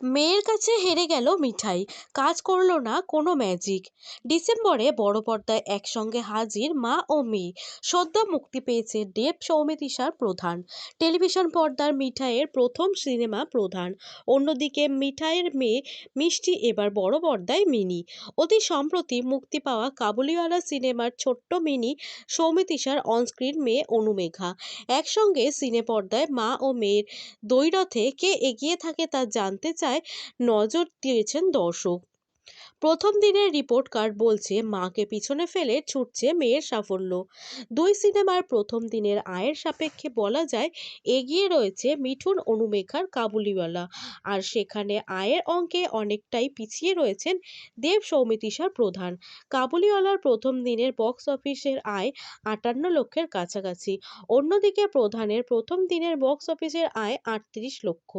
মেয়ের কাছে হেরে গেল মিঠাই। কাজ করল না কোনো ম্যাজিক ডিসেম্বরে বড় পর্দায় একসঙ্গে হাজির মা ও মেয়ে। সদ্য মুক্তি পেয়েছে দেব সৌমিতিশার প্রধান। টেলিভিশন পর্দার মিঠাইয়ের প্রথম সিনেমা প্রধান। অন্যদিকে মিঠাইয়ের মেয়ে মিষ্টি এবার বড় পর্দায় মিনি। অতি সম্প্রতি মুক্তি পাওয়া কাবুলিওয়ালা সিনেমার ছোট্ট মিনি সৌমিতিশার অনস্ক্রিন মেয়ে অনুমেঘা। একসঙ্গে সিনে পর্দায় মা ও মেয়ের দ্বৈরথে কে এগিয়ে থাকে তা জানতে চায় নজর দিয়েছেন দর্শক। প্রথম দিনের রিপোর্ট কার্ড বলছে, মাকে পিছনে ফেলে ছুটছে মেয়ের সাফল্য। দুই সিনেমার প্রথম দিনের আয়ের সাপেক্ষে বলা যায়, এগিয়ে রয়েছে মিঠুন অনুমেখার কাবুলিওয়ালা। আর সেখানে আয়ের অঙ্কে অনেকটাই পিছিয়ে রয়েছেন দেব সৌমিতিশার প্রধান। কাবুলিওয়ালার প্রথম দিনের বক্স অফিসের আয় আটান্ন লক্ষের কাছাকাছি। অন্যদিকে প্রধানের প্রথম দিনের বক্স অফিসের আয় আটত্রিশ লক্ষ।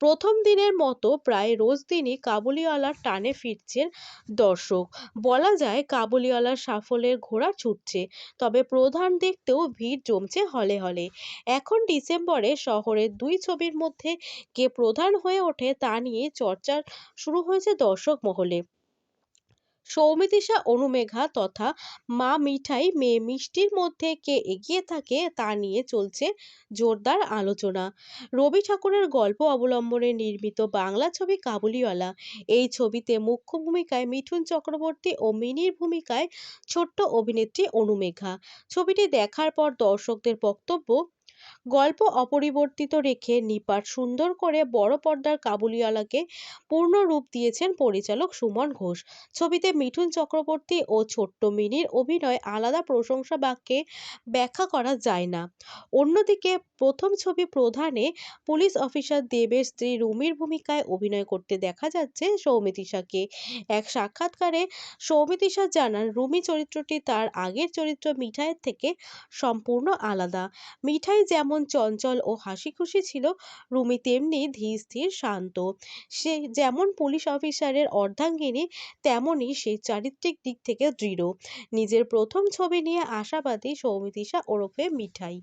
প্রথম দিনের মতো প্রায় রোজ দিনই কাবুলিওয়ালার টানে ফিরছেন দর্শক। বলা যায় কাবুলিওয়ালার সাফল্যের ঘোড়া ছুটছে, তবে প্রধান দেখতেও ভিড় জমছে হলে হলে। এখন ডিসেম্বরে শহরের দুই ছবির মধ্যে কে প্রধান হয়ে ওঠে তা নিয়ে চর্চা শুরু হয়েছে দর্শক মহলে। সৌমিতিশা অনুমেঘা তথা মা মিঠাই মেয়ে মিষ্টির মধ্যে কে এগিয়ে থাকে তা নিয়ে চলছে জোরদার আলোচনা। রবি ঠাকুরের গল্প অবলম্বনে নির্মিত বাংলা ছবি কাবুলিওয়ালা। এই ছবিতে মুখ্য ভূমিকায় মিঠুন চক্রবর্তী ও মিনির ভূমিকায় ছোট্ট অভিনেত্রী অনুমেঘা। ছবিটি দেখার পর দর্শকদের বক্তব্য গল্প অপরিবর্তিত রেখে নিপাট সুন্দর করে বড় পর্দার কাবুলিওয়ালাকে পূর্ণ রূপ দিয়েছেন পরিচালক সুমন ঘোষ। ছবিতে মিঠুন চক্রবর্তী ও ছোট্ট মিনির অভিনয় আলাদা প্রশংসা বাক্যে ব্যাখ্যা করা যায় না। অন্যদিকে প্রথম ছবি প্রধানে পুলিশ অফিসার দেবের স্ত্রী রুমির ভূমিকায় অভিনয় করতে দেখা যাচ্ছে সৌমিতিশাকে এক সাক্ষাৎকারে সৌমিতিশা জানান, রুমি চরিত্রটি তার আগের চরিত্র মিঠাইয়ের থেকে সম্পূর্ণ আলাদা। মিঠাই যেমন চঞ্চল ও হাসি খুশি ছিল, রুমি তেমনি ধীর, স্থির, শান্ত। সে যেমন পুলিশ অফিসারের অর্ধাঙ্গিনী তেমনই সে চারিত্রিক দিক থেকে দৃঢ়। নিজের প্রথম ছবি নিয়ে আশাবাদী সৌমিতিশা ওরফে মিঠাই।